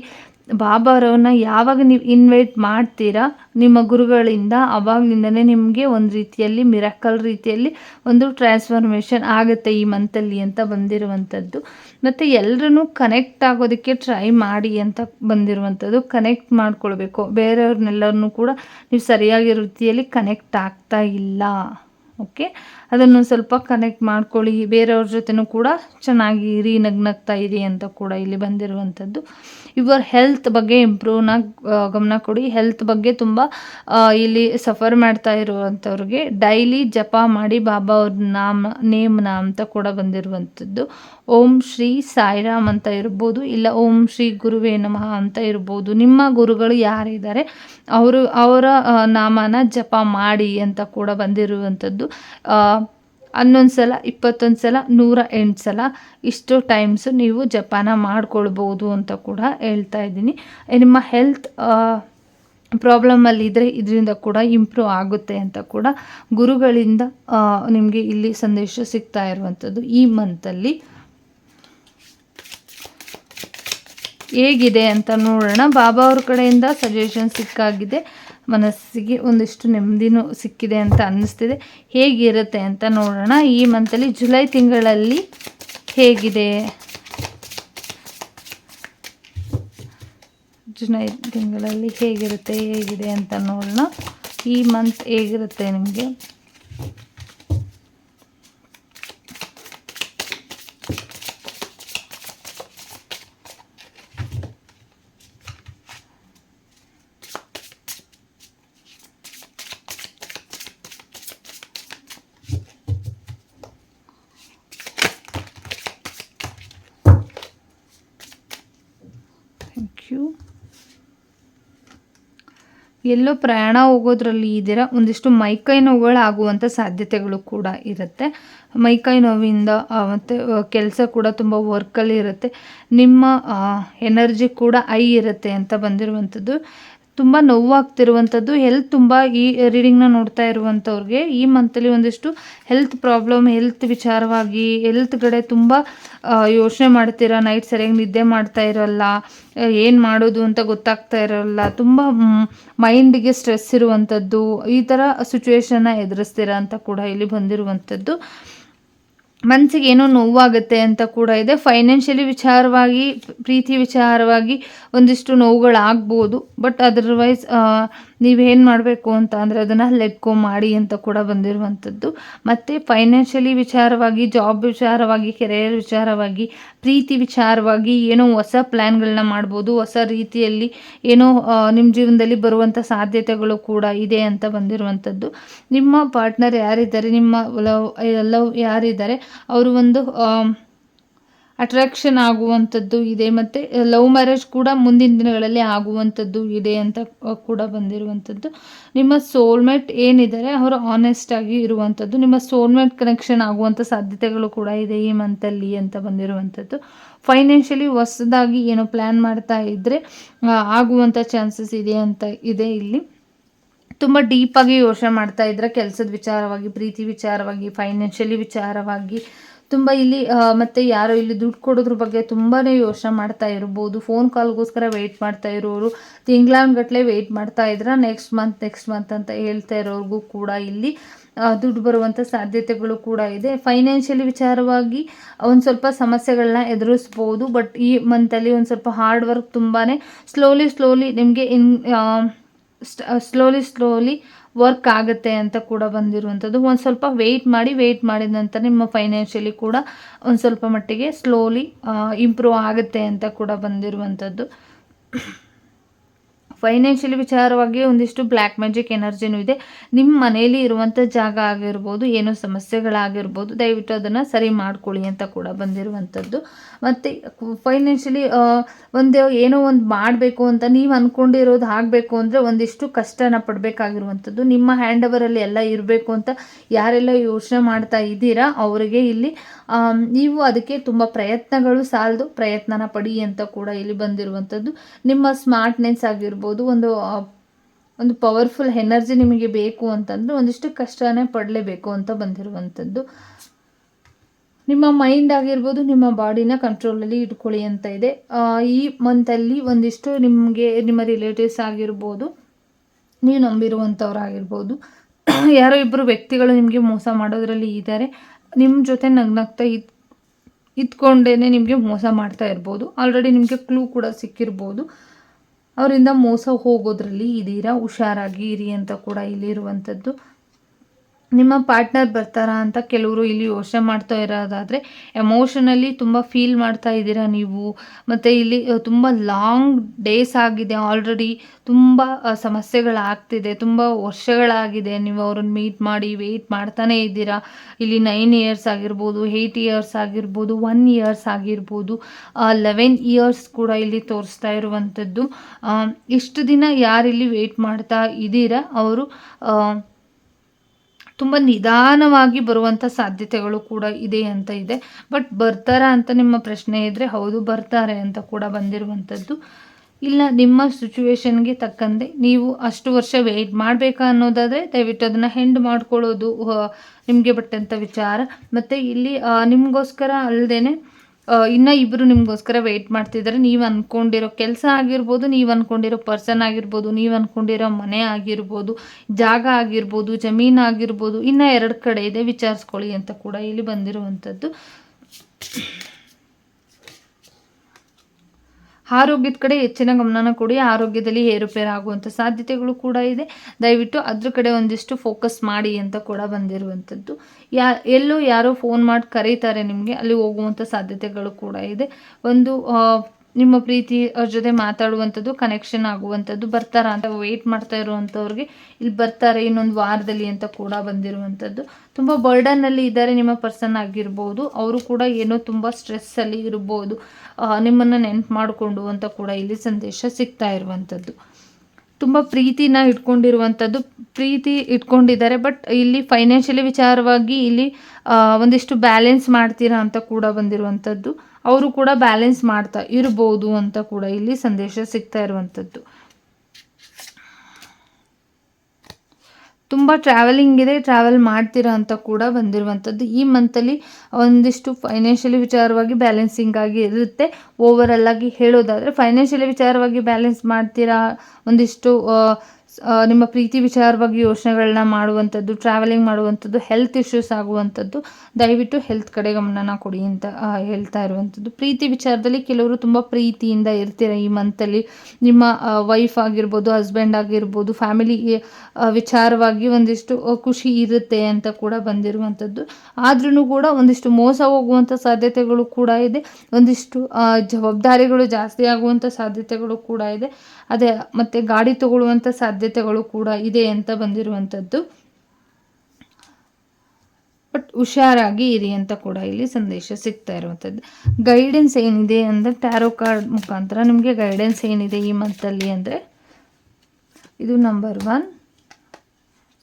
ಬಾಬಾರವ್ರನ್ನ ಯಾವಾಗ ನೀವು ಇನ್ವೈಟ್ ಮಾಡ್ತೀರಾ, ನಿಮ್ಮ ಗುರುಗಳಿಂದ ಅವಾಗಲಿಂದನೇ ನಿಮಗೆ ಒಂದು ರೀತಿಯಲ್ಲಿ ಮಿರಕಲ್ ರೀತಿಯಲ್ಲಿ ಒಂದು ಟ್ರಾನ್ಸ್ಫಾರ್ಮೇಷನ್ ಆಗುತ್ತೆ ಈ ಮಂತಲ್ಲಿ ಅಂತ ಬಂದಿರುವಂಥದ್ದು. ಮತ್ತು ಎಲ್ಲರೂ ಕನೆಕ್ಟ್ ಆಗೋದಕ್ಕೆ ಟ್ರೈ ಮಾಡಿ ಅಂತ ಬಂದಿರುವಂಥದ್ದು. ಕನೆಕ್ಟ್ ಮಾಡ್ಕೊಳ್ಬೇಕು. ಬೇರೆಯವ್ರನ್ನೆಲ್ಲರನ್ನೂ ಕೂಡ ನೀವು ಸರಿಯಾಗಿ ರೀತಿಯಲ್ಲಿ ಕನೆಕ್ಟ್ ಆಗ್ತಾ ಇಲ್ಲ. ಓಕೆ ಅದನ್ನು ಸ್ವಲ್ಪ ಕನೆಕ್ಟ್ ಮಾಡ್ಕೊಳ್ಳಿ. ಬೇರೆಯವ್ರ ಜೊತೆನೂ ಕೂಡ ಚೆನ್ನಾಗಿ ಇರಿ, ನಗ್ನಗ್ತಾ ಇರಿ ಅಂತ ಕೂಡ ಇಲ್ಲಿ ಬಂದಿರುವಂಥದ್ದು. ಇವರ ಹೆಲ್ತ್ ಬಗ್ಗೆ ಇಂಪ್ರೂವ್ನ ಗಮನ ಕೊಡಿ. ಹೆಲ್ತ್ ಬಗ್ಗೆ ತುಂಬ ಇಲ್ಲಿ ಸಫರ್ ಮಾಡ್ತಾ ಇರುವಂಥವ್ರಿಗೆ ಡೈಲಿ ಜಪ ಮಾಡಿ ಬಾಬಾ ಅವ್ರ ನಾಮ, ನೇಮ್ನ ಅಂತ ಕೂಡ ಬಂದಿರುವಂಥದ್ದು. ಓಂ ಶ್ರೀ ಸಾಯಿರಾಮ್ ಅಂತ ಇರ್ಬೋದು, ಇಲ್ಲ ಓಂ ಶ್ರೀ ಗುರುವೇ ನಮಃ ಅಂತ ಇರ್ಬೋದು, ನಿಮ್ಮ ಗುರುಗಳು ಯಾರಿದ್ದಾರೆ, ಅವರು ಅವರ ನಾಮನ ಜಪ ಮಾಡಿ ಅಂತ ಕೂಡ ಬಂದಿರುವಂಥದ್ದು. ಹನ್ನೊಂದು ಸಲ, ಇಪ್ಪತ್ತೊಂದು ಸಲ, ನೂರ ಎಂಟು ಸಲ ಇಷ್ಟು ಟೈಮ್ಸು ನೀವು ಜಪಾನ ಮಾಡ್ಕೊಳ್ಬೋದು ಅಂತ ಕೂಡ ಹೇಳ್ತಾ ಇದ್ದೀನಿ. ನಿಮ್ಮ ಹೆಲ್ತ್ ಪ್ರಾಬ್ಲಮಲ್ಲಿದ್ದರೆ ಇದರಿಂದ ಕೂಡ ಇಂಪ್ರೂವ್ ಆಗುತ್ತೆ ಅಂತ ಕೂಡ ಗುರುಗಳಿಂದ ನಿಮಗೆ ಇಲ್ಲಿ ಸಂದೇಶ ಸಿಗ್ತಾ ಇರುವಂಥದ್ದು ಈ ಮಂತಲ್ಲಿ. ಹೇಗಿದೆ ಅಂತ ನೋಡೋಣ. ಬಾಬಾ ಅವ್ರ ಕಡೆಯಿಂದ ಸಜೆಷನ್ ಸಿಕ್ಕಾಗಿದೆ. ಮನಸ್ಸಿಗೆ ಒಂದಿಷ್ಟು ನೆಮ್ಮದಿನೂ ಸಿಕ್ಕಿದೆ ಅಂತ ಅನ್ನಿಸ್ತಿದೆ. ಹೇಗಿರುತ್ತೆ ಅಂತ ನೋಡೋಣ. ಈ ಮಂತಲ್ಲಿ ಜುಲೈ ತಿಂಗಳಲ್ಲಿ ಹೇಗಿದೆ? ಜುಲೈ ತಿಂಗಳಲ್ಲಿ ಹೇಗಿರುತ್ತೆ, ಹೇಗಿದೆ ಅಂತ ನೋಡೋಣ. ಈ ಮಂತ್ ಹೇಗಿರುತ್ತೆ ನಿಮಗೆ? ಎಲ್ಲೋ ಪ್ರಯಾಣ ಹೋಗೋದ್ರಲ್ಲಿ ಇದ್ದೀರ ಒಂದಿಷ್ಟು ಮೈಕೈ ನೋವುಗಳು ಆಗುವಂಥ ಸಾಧ್ಯತೆಗಳು ಕೂಡ ಇರುತ್ತೆ. ಮೈಕೈ ನೋವಿಂದ ಮತ್ತು ಕೆಲಸ ಕೂಡ ತುಂಬ ವರ್ಕಲ್ಲಿ ಇರುತ್ತೆ. ನಿಮ್ಮ ಎನರ್ಜಿ ಕೂಡ ಐ ಇರುತ್ತೆ ಅಂತ ಬಂದಿರುವಂಥದ್ದು. ತುಂಬ ನೋವಾಗ್ತಿರುವಂಥದ್ದು ಹೆಲ್ತ್ ತುಂಬ ಈ ರೀಡಿಂಗ್ನ ನೋಡ್ತಾ ಇರುವಂಥವ್ರಿಗೆ ಈ ಮಂತಲ್ಲಿ ಒಂದಿಷ್ಟು ಹೆಲ್ತ್ ಪ್ರಾಬ್ಲಮ್ ಹೆಲ್ತ್ ವಿಚಾರವಾಗಿ ಹೆಲ್ತ್ ಕಡೆ ತುಂಬ ಯೋಚನೆ ಮಾಡ್ತೀರಾ? ನೈಟ್ ಸರಿಯಾಗಿ ನಿದ್ದೆ ಮಾಡ್ತಾ ಇರೋಲ್ಲ ಏನು ಮಾಡೋದು ಅಂತ ಗೊತ್ತಾಗ್ತಾ ಇರೋಲ್ಲ, ತುಂಬ ಮೈಂಡಿಗೆ ಸ್ಟ್ರೆಸ್ ಇರುವಂಥದ್ದು ಈ ಥರ ಸಿಚುವೇಶನ್ನ ಎದುರಿಸ್ತೀರಾ ಅಂತ ಕೂಡ ಇಲ್ಲಿ ಬಂದಿರುವಂಥದ್ದು ಮನಸ್ಸಿಗೆ ಏನೋ ನೋವಾಗುತ್ತೆ ಅಂತ ಕೂಡ ಇದೆ. ಫೈನಾನ್ಷಿಯಲಿ ವಿಚಾರವಾಗಿ ಪ್ರೀತಿ ವಿಚಾರವಾಗಿ ಒಂದಿಷ್ಟು ನೋವುಗಳಾಗ್ಬೋದು. ಬಟ್ ಅದರ್ವೈಸ್ ನೀವೇನು ಮಾಡಬೇಕು ಅಂತ ಅಂದರೆ ಅದನ್ನು ಲೆಕ್ಕೋ ಮಾಡಿ ಅಂತ ಕೂಡ ಬಂದಿರುವಂಥದ್ದು. ಮತ್ತು ಫೈನಾನ್ಷಿಯಲಿ ವಿಚಾರವಾಗಿ ಜಾಬ್ ವಿಚಾರವಾಗಿ ಕೆರಿಯರ್ ವಿಚಾರವಾಗಿ, ಪ್ರೀತಿ ವಿಚಾರವಾಗಿ ಏನೋ ಹೊಸ ಪ್ಲ್ಯಾನ್ಗಳನ್ನ ಮಾಡ್ಬೋದು, ಹೊಸ ರೀತಿಯಲ್ಲಿ ಏನೋ ನಿಮ್ಮ ಜೀವನದಲ್ಲಿ ಬರುವಂಥ ಸಾಧ್ಯತೆಗಳು ಕೂಡ ಇದೆ ಅಂತ ಬಂದಿರುವಂಥದ್ದು. ನಿಮ್ಮ ಪಾರ್ಟ್ನರ್ ಯಾರಿದ್ದಾರೆ? ನಿಮ್ಮ ಲವ್ ಲವ್ ಯಾರಿದ್ದಾರೆ? ಅವರು ಒಂದು ಅಟ್ರಾಕ್ಷನ್ ಆಗುವಂಥದ್ದು ಇದೆ ಮತ್ತು ಲವ್ ಮ್ಯಾರೇಜ್ ಕೂಡ ಮುಂದಿನ ದಿನಗಳಲ್ಲಿ ಆಗುವಂಥದ್ದು ಇದೆ ಅಂತ ಕೂಡ ಬಂದಿರುವಂಥದ್ದು. ನಿಮ್ಮ ಸೋಲ್ಮೇಟ್ ಏನಿದ್ದಾರೆ, ಅವರು ಆನೆಸ್ಟ್ ಆಗಿ ಇರುವಂಥದ್ದು. ನಿಮ್ಮ ಸೋಲ್ಮೇಟ್ ಕನೆಕ್ಷನ್ ಆಗುವಂಥ ಸಾಧ್ಯತೆಗಳು ಕೂಡ ಇದೆ ಈ ಮಂತಲ್ಲಿ ಅಂತ ಬಂದಿರುವಂಥದ್ದು. ಫೈನಾನ್ಷಿಯಲಿ ಹೊಸದಾಗಿ ಏನೋ ಪ್ಲ್ಯಾನ್ ಮಾಡ್ತಾ ಇದ್ದರೆ ಆಗುವಂಥ ಚಾನ್ಸಸ್ ಇದೆ ಅಂತ ಇದೆ ಇಲ್ಲಿ. ತುಂಬ ಡೀಪಾಗಿ ಯೋಚನೆ ಮಾಡ್ತಾ ಇದ್ರೆ, ಕೆಲಸದ ವಿಚಾರವಾಗಿ, ಪ್ರೀತಿ ವಿಚಾರವಾಗಿ ಫೈನಾನ್ಷಿಯಲಿ ವಿಚಾರವಾಗಿ ತುಂಬ ಇಲ್ಲಿ ಮತ್ತು ಯಾರು ಇಲ್ಲಿ ದುಡ್ಡು ಕೊಡೋದ್ರ ಬಗ್ಗೆ ತುಂಬಾ ಯೋಚನೆ ಮಾಡ್ತಾ ಇರ್ಬೋದು. ಫೋನ್ ಕಾಲ್ಗೋಸ್ಕರ ವೆಯ್ಟ್ ಮಾಡ್ತಾ ಇರೋರು. ತಿಂಗ್ಳಾನ್ಗಟ್ಲೆ ವೆಯ್ಟ್ ಮಾಡ್ತಾ ಇದ್ರೆ. ನೆಕ್ಸ್ಟ್ ಮಂತ್ ನೆಕ್ಸ್ಟ್ ಮಂತ್ ಅಂತ ಹೇಳ್ತಾ ಇರೋರಿಗೂ ಕೂಡ ಇಲ್ಲಿ ದುಡ್ಡು ಬರುವಂಥ ಸಾಧ್ಯತೆಗಳು ಕೂಡ ಇದೆ. ಫೈನಾನ್ಷಿಯಲಿ ವಿಚಾರವಾಗಿ ಒಂದು ಸ್ವಲ್ಪ ಸಮಸ್ಯೆಗಳನ್ನ ಎದುರಿಸ್ಬೋದು. ಬಟ್ ಈ ಮಂತಲ್ಲಿ ಒಂದು ಸ್ವಲ್ಪ ಹಾರ್ಡ್ ವರ್ಕ್ ತುಂಬಾ ಸ್ಲೋಲಿ ಸ್ಲೋಲಿ ನಿಮಗೆ ಇನ್ ಸ್ಲೋಲಿ ಸ್ಲೋಲಿ ವರ್ಕ್ ಆಗುತ್ತೆ ಅಂತ ಕೂಡ ಬಂದಿರುವಂಥದ್ದು. ಒಂದು ಸ್ವಲ್ಪ ವೆಯ್ಟ್ ಮಾಡಿ ವೆಯ್ಟ್ ಮಾಡಿದ ನಂತರ ನಿಮ್ಮ ಫೈನಾನ್ಷಿಯಲಿ ಕೂಡ ಒಂದು ಸ್ವಲ್ಪ ಮಟ್ಟಿಗೆ ಸ್ಲೋಲಿ ಇಂಪ್ರೂವ್ ಆಗುತ್ತೆ ಅಂತ ಕೂಡ ಬಂದಿರುವಂಥದ್ದು. ಫೈನಾನ್ಷಿಯಲಿ ವಿಚಾರವಾಗಿ ಒಂದಿಷ್ಟು ಬ್ಲ್ಯಾಕ್ ಮ್ಯಾಜಿಕ್ ಎನರ್ಜಿನೂ ಇದೆ. ನಿಮ್ಮ ಮನೆಯಲ್ಲಿ ಇರುವಂಥ ಜಾಗ ಆಗಿರ್ಬೋದು, ಏನೋ ಸಮಸ್ಯೆಗಳಾಗಿರ್ಬೋದು, ದಯವಿಟ್ಟು ಅದನ್ನು ಸರಿ ಮಾಡ್ಕೊಳ್ಳಿ ಅಂತ ಕೂಡ ಬಂದಿರುವಂಥದ್ದು ಮತ್ತು ಫೈನಾನ್ಷಿಯಲಿ ಒಂದು ಏನೋ ಒಂದು ಮಾಡಬೇಕು ಅಂತ ನೀವು ಅಂದ್ಕೊಂಡಿರೋದು ಆಗಬೇಕು ಅಂದರೆ ಒಂದಿಷ್ಟು ಕಷ್ಟನ ಪಡಬೇಕಾಗಿರುವಂಥದ್ದು ನಿಮ್ಮ ಹ್ಯಾಂಡ್ ಓವರಲ್ಲಿ ಎಲ್ಲ ಇರಬೇಕು ಅಂತ ಯಾರೆಲ್ಲ ಯೋಚನೆ ಮಾಡ್ತಾ ಇದ್ದೀರಾ, ಅವರಿಗೆ ಇಲ್ಲಿ ನೀವು ಅದಕ್ಕೆ ತುಂಬ ಪ್ರಯತ್ನಗಳು ಸಾಲದು ಪ್ರಯತ್ನನ ಪಡಿ ಅಂತ ಕೂಡ ಇಲ್ಲಿ ಬಂದಿರುವಂಥದ್ದು ನಿಮ್ಮ ಸ್ಮಾರ್ಟ್ನೆಸ್ ಆಗಿರ್ಬೋದು ಒಂದು ಒಂದು ಪವರ್ಫುಲ್ ಎನರ್ಜಿ ನಿಮಗೆ ಬೇಕು ಅಂತಂದರೆ ಒಂದಿಷ್ಟು ಕಷ್ಟನೇ ಪಡಲೇಬೇಕು ಅಂತ ಬಂದಿರುವಂಥದ್ದು. ನಿಮ್ಮ ಮೈಂಡ್ ಆಗಿರ್ಬೋದು, ನಿಮ್ಮ ಬಾಡಿನ ಕಂಟ್ರೋಲಲ್ಲಿ ಇಟ್ಕೊಳ್ಳಿ ಅಂತ ಇದೆ. ಈ ಮಂತಲ್ಲಿ ಒಂದಿಷ್ಟು ನಿಮಗೆ, ನಿಮ್ಮ ರಿಲೇಟಿವ್ಸ್ ಆಗಿರ್ಬೋದು, ನೀವು ನಂಬಿರುವಂಥವ್ರಾಗಿರ್ಬೋದು, ಯಾರೋ ಇಬ್ಬರು ವ್ಯಕ್ತಿಗಳು ನಿಮಗೆ ಮೋಸ ಮಾಡೋದ್ರಲ್ಲಿ ಇದ್ದಾರೆ ನಿಮ್ಮ ಜೊತೆ ನಗ್ನಗ್ತಾ ಇದ್ ಇದ್ಕೊಂಡೇ ನಿಮಗೆ ಮೋಸ ಮಾಡ್ತಾ ಇರ್ಬೋದು. ಆಲ್ರೆಡಿ ನಿಮಗೆ ಕ್ಲೂ ಕೂಡ ಸಿಕ್ಕಿರ್ಬೋದು. ಅವರಿಂದ ಮೋಸ ಹೋಗೋದ್ರಲ್ಲಿ ಇದ್ದೀರಾ ಹುಷಾರಾಗಿ ಇರಿ ಅಂತ ಕೂಡ ಇಲ್ಲಿರುವಂಥದ್ದು. ನಿಮ್ಮ ಪಾರ್ಟ್ನರ್ ಬರ್ತಾರಾ ಅಂತ ಕೆಲವರು ಇಲ್ಲಿ ಯೋಚನೆ ಮಾಡ್ತಾ ಇರೋದಾದರೆ, ಎಮೋಷನಲಿ ತುಂಬ ಫೀಲ್ ಮಾಡ್ತಾ ಇದ್ದೀರಾ ನೀವು? ಮತ್ತು ಇಲ್ಲಿ ತುಂಬ ಲಾಂಗ್ ಡೇಸ್ ಆಗಿದೆ, ಆಲ್ರೆಡಿ ತುಂಬ ಸಮಸ್ಯೆಗಳಾಗ್ತಿದೆ, ತುಂಬ ವರ್ಷಗಳಾಗಿದೆ, ನೀವು ಅವ್ರನ್ನ ಮೀಟ್ ಮಾಡಿ ವೆಯ್ಟ್ ಮಾಡ್ತಾನೇ ಇದ್ದೀರಾ? ಇಲ್ಲಿ ನೈನ್ ಇಯರ್ಸ್ ಆಗಿರ್ಬೋದು, ಏಯ್ಟ್ ಇಯರ್ಸ್ ಆಗಿರ್ಬೋದು, ಒನ್ ಇಯರ್ಸ್ ಆಗಿರ್ಬೋದು ಲೆವೆನ್ ಇಯರ್ಸ್ ಕೂಡ ಇಲ್ಲಿ ತೋರಿಸ್ತಾ ಇರುವಂಥದ್ದು. ಇಷ್ಟು ದಿನ ಯಾರಿಲ್ಲಿ ವೆಯ್ಟ್ ಮಾಡ್ತಾ ಇದ್ದೀರಾ? ಅವರು ತುಂಬ ನಿಧಾನವಾಗಿ ಬರುವಂಥ ಸಾಧ್ಯತೆಗಳು ಕೂಡ ಇದೆ ಅಂತ ಇದೆ. ಬಟ್ ಬರ್ತಾರಾ ಅಂತ ನಿಮ್ಮ ಪ್ರಶ್ನೆ ಇದ್ದರೆ ಹೌದು ಬರ್ತಾರೆ ಅಂತ ಕೂಡ ಬಂದಿರುವಂಥದ್ದು ಇಲ್ಲ, ನಿಮ್ಮ ಸಿಚುವೇಶನ್ಗೆ ತಕ್ಕಂತೆ ನೀವು ಅಷ್ಟು ವರ್ಷ ವೆಯ್ಟ್ ಮಾಡಬೇಕಾ ಅನ್ನೋದಾದರೆ ದಯವಿಟ್ಟು ಅದನ್ನು ಹೆಂಡ್ ಮಾಡ್ಕೊಳ್ಳೋದು ನಿಮಗೆ ಬಟ್ಟಂಥ ವಿಚಾರ. ಮತ್ತು ಇಲ್ಲಿ ನಿಮಗೋಸ್ಕರ ಅಲ್ಲದೇ ಇನ್ನು ಇಬ್ಬರು ನಿಮಗೋಸ್ಕರ ವೆಯ್ಟ್ ಮಾಡ್ತಿದ್ದಾರೆ ನೀವು ಅಂದ್ಕೊಂಡಿರೋ ಕೆಲಸ ಆಗಿರ್ಬೋದು, ನೀವು ಅನ್ಕೊಂಡಿರೋ ಪರ್ಸನ್ ಆಗಿರ್ಬೋದು, ನೀವು ಅಂದ್ಕೊಂಡಿರೋ ಮನೆ ಆಗಿರ್ಬೋದು, ಜಾಗ ಆಗಿರ್ಬೋದು, ಜಮೀನು ಆಗಿರ್ಬೋದು, ಇನ್ನ ಎರಡು ಕಡೆ ಇದೆ. ವಿಚಾರಿಸ್ಕೊಳ್ಳಿ ಅಂತ ಕೂಡ ಇಲ್ಲಿ ಬಂದಿರುವಂಥದ್ದು ಆರೋಗ್ಯದ ಕಡೆ ಹೆಚ್ಚಿನ ಗಮನನ ಕೊಡಿ, ಆರೋಗ್ಯದಲ್ಲಿ ಏರುಪೇರು ಆಗುವಂಥ ಸಾಧ್ಯತೆಗಳು ಕೂಡ ಇದೆ. ದಯವಿಟ್ಟು ಅದ್ರ ಕಡೆ ಒಂದಿಷ್ಟು ಫೋಕಸ್ ಮಾಡಿ ಅಂತ ಕೂಡ ಬಂದಿರುವಂಥದ್ದು ಯಾ, ಎಲ್ಲೋ ಯಾರೋ ಫೋನ್ ಮಾಡಿ ಕರೀತಾರೆ ನಿಮಗೆ, ಅಲ್ಲಿ ಹೋಗುವಂಥ ಸಾಧ್ಯತೆಗಳು ಕೂಡ ಇದೆ. ಒಂದು ನಿಮ್ಮ ಪ್ರೀತಿ ಅವ್ರ ಜೊತೆ ಮಾತಾಡುವಂಥದ್ದು ಕನೆಕ್ಷನ್ ಆಗುವಂಥದ್ದು ಬರ್ತಾರ ಅಂತ ವೆಯ್ಟ್ ಮಾಡ್ತಾ ಇರುವಂಥವ್ರಿಗೆ ಇಲ್ಲಿ ಬರ್ತಾರೆ ಇನ್ನೊಂದು ವಾರದಲ್ಲಿ ಅಂತ ಕೂಡ ಬಂದಿರುವಂಥದ್ದು. ತುಂಬ ಬರ್ಡನ್ನಲ್ಲಿ ಇದ್ದಾರೆ ನಿಮ್ಮ ಪರ್ಸನ್ ಆಗಿರ್ಬೋದು. ಅವರು ಕೂಡ ಏನೋ ತುಂಬ ಸ್ಟ್ರೆಸ್ಸಲ್ಲಿ ಇರ್ಬೋದು. ನಿಮ್ಮನ್ನು ನೆನ್ಪು ಮಾಡಿಕೊಂಡು ಅಂತ ಕೂಡ ಇಲ್ಲಿ ಸಂದೇಶ ಸಿಗ್ತಾ ಇರುವಂಥದ್ದು. ತುಂಬ ಪ್ರೀತಿನ ಇಟ್ಕೊಂಡಿರುವಂಥದ್ದು. ಪ್ರೀತಿ ಇಟ್ಕೊಂಡಿದ್ದಾರೆ ಬಟ್ ಇಲ್ಲಿ ಫೈನಾನ್ಷಿಯಲಿ ವಿಚಾರವಾಗಿ ಇಲ್ಲಿ ಒಂದಿಷ್ಟು ಬ್ಯಾಲೆನ್ಸ್ ಮಾಡ್ತೀರಾ ಅಂತ ಕೂಡ ಬಂದಿರುವಂಥದ್ದು. ಅವರು ಕೂಡ ಬ್ಯಾಲೆನ್ಸ್ ಮಾಡ್ತಾ ಇರ್ಬೋದು ಅಂತ ಕೂಡ ಇಲ್ಲಿ ಸಂದೇಶ ಸಿಗ್ತಾ ಇರುವಂಥದ್ದು. ತುಂಬ ಟ್ರಾವೆಲಿಂಗ್ ಇದೆ ಟ್ರಾವೆಲ್ ಮಾಡ್ತೀರಾ ಅಂತ ಕೂಡ ಬಂದಿರುವಂಥದ್ದು. ಈ ಮಂತಲ್ಲಿ ಒಂದಿಷ್ಟು ಫೈನಾನ್ಷಿಯಲಿ ವಿಚಾರವಾಗಿ ಬ್ಯಾಲೆನ್ಸಿಂಗ್ ಆಗಿ ಇರುತ್ತೆ. ಓವರಲ್ ಆಗಿ ಹೇಳೋದಾದರೆ ಫೈನಾನ್ಷಿಯಲಿ ವಿಚಾರವಾಗಿ ಬ್ಯಾಲೆನ್ಸ್ ಮಾಡ್ತೀರಾ? ಒಂದಿಷ್ಟು ನಿಮ್ಮ ಪ್ರೀತಿ ವಿಚಾರವಾಗಿ ಯೋಚನೆಗಳನ್ನ ಮಾಡುವಂಥದ್ದು ಟ್ರಾವೆಲಿಂಗ್ ಮಾಡುವಂಥದ್ದು ಹೆಲ್ತ್ ಇಶ್ಯೂಸ್ ಆಗುವಂಥದ್ದು, ದಯವಿಟ್ಟು ಹೆಲ್ತ್ ಕಡೆ ಗಮನನ ಕೊಡಿ ಅಂತ ಹೇಳ್ತಾ ಇರುವಂಥದ್ದು. ಪ್ರೀತಿ ವಿಚಾರದಲ್ಲಿ ಕೆಲವರು ತುಂಬ ಪ್ರೀತಿಯಿಂದ ಇರ್ತೀರ ಈ ಮಂತಲ್ಲಿ ನಿಮ್ಮ ವೈಫ್ ಆಗಿರ್ಬೋದು ಹಸ್ಬೆಂಡ್ ಆಗಿರ್ಬೋದು ಫ್ಯಾಮಿಲಿ ವಿಚಾರವಾಗಿ ಒಂದಿಷ್ಟು ಖುಷಿ ಇರುತ್ತೆ ಅಂತ ಕೂಡ ಬಂದಿರುವಂಥದ್ದು. ಆದ್ರೂ ಕೂಡ ಒಂದಿಷ್ಟು ಮೋಸ ಹೋಗುವಂಥ ಸಾಧ್ಯತೆಗಳು ಕೂಡ ಇದೆ. ಒಂದಿಷ್ಟು ಜವಾಬ್ದಾರಿಗಳು ಜಾಸ್ತಿ ಆಗುವಂಥ ಸಾಧ್ಯತೆಗಳು ಕೂಡ ಇದೆ. ಅದೇ, ಮತ್ತು ಗಾಡಿ ತಗೊಳ್ಳುವಂಥ ಸಾಧ್ಯತೆಗಳು ಕೂಡ ಇದೆ ಅಂತ ಬಂದಿರುವಂಥದ್ದು ಬಟ್ ಹುಷಾರಾಗಿ ಇರಿ ಅಂತ ಕೂಡ ಇಲ್ಲಿ ಸಂದೇಶ ಸಿಗ್ತಾ ಇರುವಂಥದ್ದು ಗೈಡೆನ್ಸ್ ಏನಿದೆ ಅಂದರೆ ಟ್ಯಾರೋ ಕಾರ್ಡ್ ಮುಖಾಂತರ ನಿಮಗೆ ಗೈಡೆನ್ಸ್ ಏನಿದೆ ಈ ಮಂತಲ್ಲಿ ಅಂದರೆ ಇದು ನಂಬರ್ ಒನ್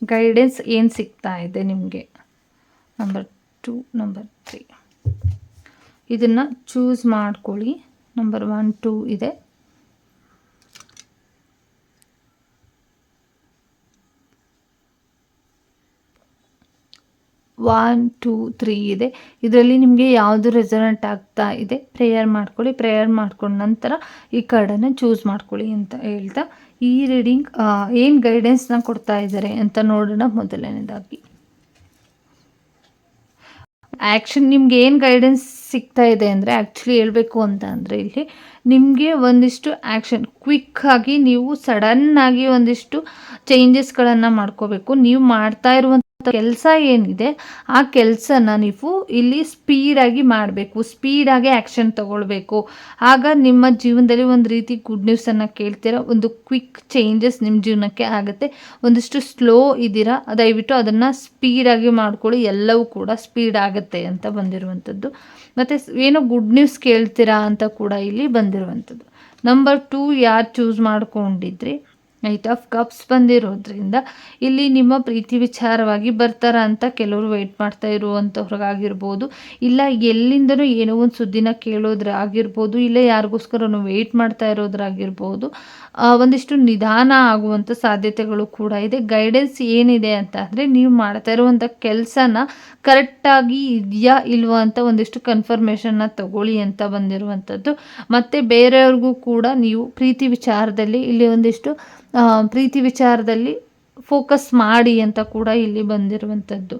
ಗೈಡೆನ್ಸ್ ಏನು ಸಿಗ್ತಾ ಇದೆ ನಿಮಗೆ? ನಂಬರ್ ಟೂ ನಂಬರ್ ತ್ರೀ ಇದನ್ನು ಚೂಸ್ ಮಾಡ್ಕೊಳ್ಳಿ. ನಂಬರ್ ಒನ್ ಟೂ ಇದೆ. ಒನ್ ಟೂ ತ್ರೀ ಇದೆ. ಇದರಲ್ಲಿ ನಿಮಗೆ ಯಾವುದು ರೆಸನೆಂಟ್ ಆಗ್ತಾ ಇದೆ ಪ್ರೇಯರ್ ಮಾಡ್ಕೊಳ್ಳಿ. ಪ್ರೇಯರ್ ಮಾಡ್ಕೊಂಡ ನಂತರ ಈ ಕಾರ್ಡನ್ನು ಚೂಸ್ ಮಾಡ್ಕೊಳ್ಳಿ ಅಂತ ಹೇಳ್ತಾ ಈ ರೀಡಿಂಗ್ ಏನು ಗೈಡೆನ್ಸ್ನ ಕೊಡ್ತಾ ಇದ್ದಾರೆ ಅಂತ ನೋಡೋಣ ಮೊದಲನೇದಾಗಿ. ಆ್ಯಕ್ಷನ್ ನಿಮ್ಗೆ ಏನು ಗೈಡೆನ್ಸ್ ಸಿಗ್ತಾ ಇದೆ ಅಂದರೆ ಆ್ಯಕ್ಚುಲಿ ಹೇಳಬೇಕು ಅಂತ ಅಂದರೆ ಇಲ್ಲಿ ನಿಮಗೆ ಒಂದಿಷ್ಟು ಆ್ಯಕ್ಷನ್ ಕ್ವಿಕ್ಕಾಗಿ ನೀವು ಸಡನ್ನಾಗಿ ಒಂದಿಷ್ಟು ಚೇಂಜಸ್ಗಳನ್ನು ಮಾಡ್ಕೋಬೇಕು. ನೀವು ಮಾಡ್ತಾ ಇರುವಂಥ ಕೆಲಸ ಏನಿದೆ, ಆ ಕೆಲಸನ ನೀವು ಇಲ್ಲಿ ಸ್ಪೀಡಾಗಿ ಮಾಡಬೇಕು ಸ್ಪೀಡಾಗಿ ಆ್ಯಕ್ಷನ್ ತಗೊಳ್ಬೇಕು. ಆಗ ನಿಮ್ಮ ಜೀವನದಲ್ಲಿ ಒಂದು ರೀತಿ ಗುಡ್ ನ್ಯೂಸನ್ನು ಕೇಳ್ತೀರಾ, ಒಂದು ಕ್ವಿಕ್ ಚೇಂಜಸ್ ನಿಮ್ಮ ಜೀವನಕ್ಕೆ ಆಗುತ್ತೆ. ಒಂದಿಷ್ಟು ಸ್ಲೋ ಇದ್ದೀರಾ, ದಯವಿಟ್ಟು ಅದನ್ನು ಸ್ಪೀಡಾಗಿ ಮಾಡ್ಕೊಳ್ಳಿ, ಎಲ್ಲವೂ ಕೂಡ ಸ್ಪೀಡ್ ಆಗುತ್ತೆ ಅಂತ ಬಂದಿರುವಂಥದ್ದು. ಮತ್ತು ಏನೋ ಗುಡ್ ನ್ಯೂಸ್ ಕೇಳ್ತೀರಾ ಅಂತ ಕೂಡ ಇಲ್ಲಿ ಬಂದಿರುವಂಥದ್ದು. ನಂಬರ್ ಟೂ ಯಾರು ಚೂಸ್ ಮಾಡ್ಕೊಂಡಿದ್ರಿ? ನೈಟ್ ಆಫ್ ಕಪ್ಸ್ ಬಂದಿರೋದ್ರಿಂದ ಇಲ್ಲಿ ನಿಮ್ಮ ಪ್ರೀತಿ ವಿಚಾರವಾಗಿ ಬರ್ತಾರ ಅಂತ ಕೆಲವರು ವೆಯ್ಟ್ ಮಾಡ್ತಾ ಇರುವಂಥವ್ರಿಗಾಗಿರ್ಬೋದು ಇಲ್ಲ ಎಲ್ಲಿಂದನೂ ಏನೋ ಒಂದು ಸುದ್ದಿನ ಕೇಳೋದ್ರಾಗಿರ್ಬೋದು, ಇಲ್ಲ ಯಾರಿಗೋಸ್ಕರನೂ ವೆಯ್ಟ್ ಮಾಡ್ತಾ ಇರೋದ್ರಾಗಿರ್ಬೋದು. ಒಂದಿಷ್ಟು ನಿಧಾನ ಆಗುವಂಥ ಸಾಧ್ಯತೆಗಳು ಕೂಡ ಇದೆ. ಗೈಡೆನ್ಸ್ ಏನಿದೆ ಅಂತ ಅಂದರೆ ನೀವು ಮಾಡ್ತಾ ಇರುವಂಥ ಕೆಲಸನ ಕರೆಕ್ಟಾಗಿ ಇದೆಯಾ ಇಲ್ವಾ ಅಂತ ಒಂದಿಷ್ಟು ಕನ್ಫರ್ಮೇಷನ್ನ ತಗೊಳ್ಳಿ ಅಂತ ಬಂದಿರುವಂಥದ್ದು ಮತ್ತು ಬೇರೆಯವ್ರಿಗೂ ಕೂಡ ನೀವು ಪ್ರೀತಿ ವಿಚಾರದಲ್ಲಿ ಇಲ್ಲಿ ಒಂದಿಷ್ಟು ಪ್ರೀತಿ ವಿಚಾರದಲ್ಲಿ ಫೋಕಸ್ ಮಾಡಿ ಅಂತ ಕೂಡ ಇಲ್ಲಿ ಬಂದಿರುವಂಥದ್ದು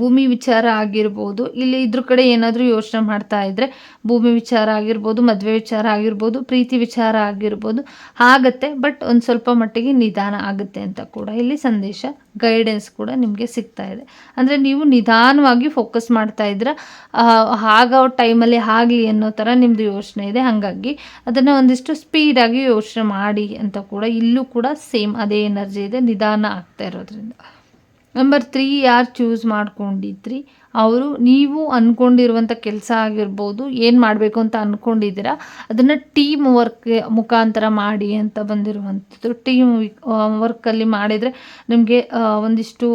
ಭೂಮಿ ವಿಚಾರ ಆಗಿರ್ಬೋದು, ಇಲ್ಲಿ ಇದ್ರ ಕಡೆ ಏನಾದರೂ ಯೋಚನೆ ಮಾಡ್ತಾ ಇದ್ದರೆ ಭೂಮಿ ವಿಚಾರ ಆಗಿರ್ಬೋದು, ಮದುವೆ ವಿಚಾರ ಆಗಿರ್ಬೋದು, ಪ್ರೀತಿ ವಿಚಾರ ಆಗಿರ್ಬೋದು, ಆಗತ್ತೆ ಬಟ್ ಒಂದು ಸ್ವಲ್ಪ ಮಟ್ಟಿಗೆ ನಿಧಾನ ಆಗುತ್ತೆ ಅಂತ ಕೂಡ ಇಲ್ಲಿ ಸಂದೇಶ ಗೈಡೆನ್ಸ್ ಕೂಡ ನಿಮಗೆ ಸಿಗ್ತಾ ಇದೆ. ಅಂದರೆ ನೀವು ನಿಧಾನವಾಗಿ ಫೋಕಸ್ ಮಾಡ್ತಾ ಇದ್ರೆ ಆಗೋ ಟೈಮಲ್ಲಿ ಆಗಲಿ ಅನ್ನೋ ಥರ ನಿಮ್ಮದು ಯೋಚನೆ ಇದೆ. ಹಾಗಾಗಿ ಅದನ್ನು ಒಂದಿಷ್ಟು ಸ್ಪೀಡಾಗಿ ಯೋಚನೆ ಮಾಡಿ ಅಂತ ಕೂಡ ಇಲ್ಲೂ ಕೂಡ ಸೇಮ್ ಅದೇ ಎನರ್ಜಿ ಇದೆ, ನಿಧಾನ ಆಗ್ತಾ ಇರೋದ್ರಿಂದ. ನಂಬರ್ ತ್ರೀ ಯಾರು ಚೂಸ್ ಮಾಡ್ಕೊಂಡಿದ್ರಿ? ಅವರು ನೀವು ಅಂದ್ಕೊಂಡಿರುವಂಥ ಕೆಲಸ ಆಗಿರ್ಬೋದು, ಏನು ಮಾಡಬೇಕು ಅಂತ ಅಂದ್ಕೊಂಡಿದ್ದೀರಾ ಅದನ್ನು ಟೀಮ್ ವರ್ಕ್ ಮುಖಾಂತರ ಮಾಡಿ ಅಂತ ಬಂದಿರುವಂಥದ್ದು ಟೀಮ್ ವರ್ಕಲ್ಲಿ ಮಾಡಿದರೆ ನಿಮಗೆ ಒಂದಿಷ್ಟು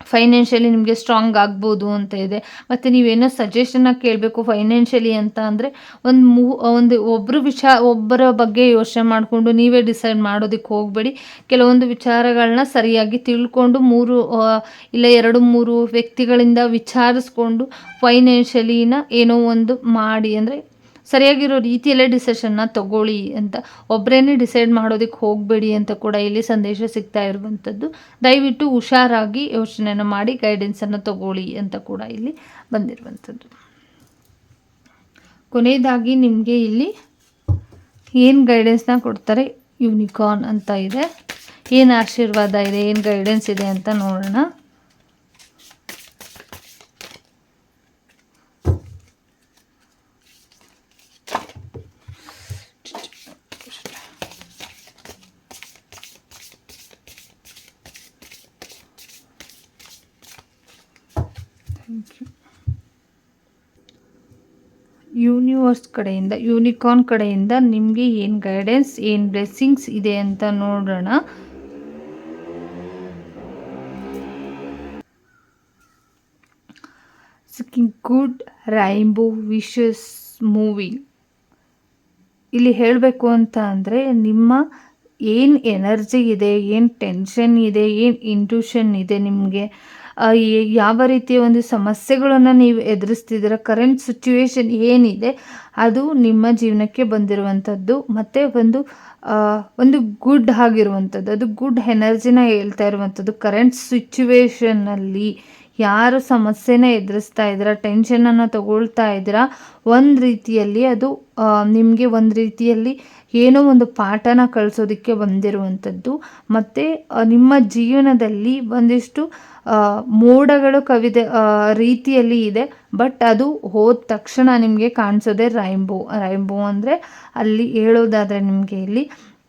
ಫೈನಾನ್ಷಿಯಲಿ ನಿಮಗೆ ಸ್ಟ್ರಾಂಗ್ ಆಗ್ಬೋದು ಅಂತ ಇದೆ. ಮತ್ತು ನೀವೇನೋ ಸಜೆಷನ್ನ ಕೇಳಬೇಕು ಫೈನಾನ್ಷಿಯಲಿ ಅಂತ ಅಂದರೆ ಒಂದು ಮೂ, ಒಂದು ಒಬ್ಬರು ವಿಚಾರ ಒಬ್ಬರ ಬಗ್ಗೆ ಯೋಚನೆ ಮಾಡಿಕೊಂಡು ನೀವೇ ಡಿಸೈಡ್ ಮಾಡೋದಕ್ಕೆ ಹೋಗಬೇಡಿ. ಕೆಲವೊಂದು ವಿಚಾರಗಳನ್ನ ಸರಿಯಾಗಿ ತಿಳ್ಕೊಂಡು ಮೂರು ಇಲ್ಲ ಎರಡು, ಮೂರು ವ್ಯಕ್ತಿಗಳಿಂದ ವಿಚಾರಿಸ್ಕೊಂಡು ಫೈನಾನ್ಷಿಯಲಿನ ಏನೋ ಒಂದು ಮಾಡಿ ಅಂದರೆ ಸರಿಯಾಗಿರೋ ರೀತಿಯಲ್ಲೇ ಡಿಸಿಷನ್ನ ತಗೊಳ್ಳಿ ಅಂತ. ಒಬ್ಬರೇನೆ ಡಿಸೈಡ್ ಮಾಡೋದಕ್ಕೆ ಹೋಗಬೇಡಿ ಅಂತ ಕೂಡ ಇಲ್ಲಿ ಸಂದೇಶ ಸಿಗ್ತಾ ಇರುವಂಥದ್ದು. ದಯವಿಟ್ಟು ಹುಷಾರಾಗಿ ಯೋಚನೆಯನ್ನು ಮಾಡಿ ಗೈಡೆನ್ಸನ್ನು ತಗೊಳ್ಳಿ ಅಂತ ಕೂಡ ಇಲ್ಲಿ ಬಂದಿರುವಂಥದ್ದು. ಕೊನೆಯದಾಗಿ ನಿಮಗೆ ಇಲ್ಲಿ ಏನು ಗೈಡೆನ್ಸ್ನ ಕೊಡ್ತಾರೆ? ಯೂನಿಕಾರ್ನ್ ಅಂತ ಇದೆ. ಏನು ಆಶೀರ್ವಾದ ಇದೆ? ಏನು ಗೈಡೆನ್ಸ್ ಇದೆ ಅಂತ ನೋಡೋಣ. ಯೂನಿವರ್ಸ್ ಕಡೆಯಿಂದ ಯೂನಿಕಾರ್ನ್ ಕಡೆಯಿಂದ ನಿಮಗೆ ಏನು ಗೈಡೆನ್ಸ್ ಏನು ಬ್ಲೆಸ್ಸಿಂಗ್ಸ್ ಇದೆ ಅಂತ ನೋಡೋಣ. ಗುಡ್ ರೈಂಬೋ ವಿಶಸ್ ಮೂವಿ ಇಲ್ಲಿ ಹೇಳಬೇಕು ಅಂತ ಅಂದರೆ ನಿಮ್ಮ ಏನು ಎನರ್ಜಿ ಇದೆ, ಏನು ಟೆನ್ಷನ್ ಇದೆ, ಏನು ಇಂಟ್ಯೂಷನ್ ಇದೆ ನಿಮಗೆ. ಯಾವ ರೀತಿಯ ಒಂದು ಸಮಸ್ಯೆಗಳನ್ನು ನೀವು ಎದುರಿಸ್ತಿದ್ದೀರ? ಕರೆಂಟ್ ಸಿಚುವೇಶನ್ ಏನಿದೆ? ಅದು ನಿಮ್ಮ ಜೀವನಕ್ಕೆ ಬಂದಿರುವಂಥದ್ದು, ಮತ್ತು ಒಂದು ಒಂದು ಗುಡ್ ಆಗಿರುವಂಥದ್ದು. ಅದು ಗುಡ್ ಎನರ್ಜಿನ ಹೇಳ್ತಾ ಇರುವಂಥದ್ದು ಕರೆಂಟ್ ಸಿಚುವೇಶನ್ನಲ್ಲಿ ಯಾರು ಸಮಸ್ಯೆನ ಎದುರಿಸ್ತಾ ಇದ್ದೀರಾ, ಟೆನ್ಷನನ್ನು ತಗೊಳ್ತಾ ಇದ್ದೀರಾ, ಒಂದು ರೀತಿಯಲ್ಲಿ ಅದು ನಿಮಗೆ ಒಂದು ರೀತಿಯಲ್ಲಿ ಏನೋ ಒಂದು ಪಾಠನ ಕಳಿಸೋದಕ್ಕೆ ಬಂದಿರುವಂಥದ್ದು. ಮತ್ತು ನಿಮ್ಮ ಜೀವನದಲ್ಲಿ ಒಂದಿಷ್ಟು ಮೋಡಗಳು ಕವಿದೆ ರೀತಿಯಲ್ಲಿ ಇದೆ, ಬಟ್ ಅದು ಹೋದ ತಕ್ಷಣ ನಿಮಗೆ ಕಾಣಿಸೋದೆ ರೈಂಬೋ ರೈಂಬೋ ಅಂದರೆ ಅಲ್ಲಿ ಹೇಳೋದಾದರೆ ನಿಮಗೆ ಇಲ್ಲಿ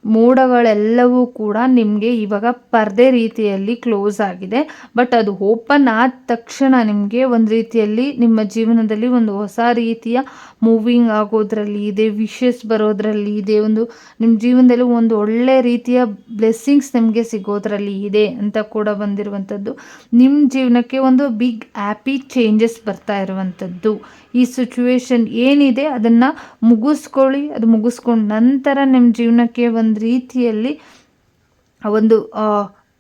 ಮೋಡಗಳೆಲ್ಲವೂ ಕೂಡ ನಿಮಗೆ ಇವಾಗ ಪರದೆ ರೀತಿಯಲ್ಲಿ ಕ್ಲೋಸ್ ಆಗಿದೆ. ಬಟ್ ಅದು ಓಪನ್ ಆದ ತಕ್ಷಣ ನಿಮಗೆ ಒಂದು ರೀತಿಯಲ್ಲಿ ನಿಮ್ಮ ಜೀವನದಲ್ಲಿ ಒಂದು ಹೊಸ ರೀತಿಯ ಮೂವಿಂಗ್ ಆಗೋದ್ರಲ್ಲಿ ಇದೆ, ವಿಶಸ್ ಬರೋದ್ರಲ್ಲಿ ಇದೆ, ಒಂದು ನಿಮ್ಮ ಜೀವನದಲ್ಲಿ ಒಂದು ಒಳ್ಳೆ ರೀತಿಯ ಬ್ಲೆಸ್ಸಿಂಗ್ಸ್ ನಿಮಗೆ ಸಿಗೋದ್ರಲ್ಲಿ ಇದೆ ಅಂತ ಕೂಡ ಬಂದಿರುವಂಥದ್ದು. ನಿಮ್ಮ ಜೀವನಕ್ಕೆ ಒಂದು ಬಿಗ್ ಹ್ಯಾಪಿ ಚೇಂಜಸ್ ಬರ್ತಾ ಇರುವಂಥದ್ದು. ಈ ಸಿಚುವೇಶನ್ ಏನಿದೆ ಅದನ್ನು ಮುಗಿಸ್ಕೊಳ್ಳಿ ಅದು ಮುಗಿಸ್ಕೊಂಡ ನಂತರ ನಿಮ್ಮ ಜೀವನಕ್ಕೆ ಒಂದು ರೀತಿಯಲ್ಲಿ ಒಂದು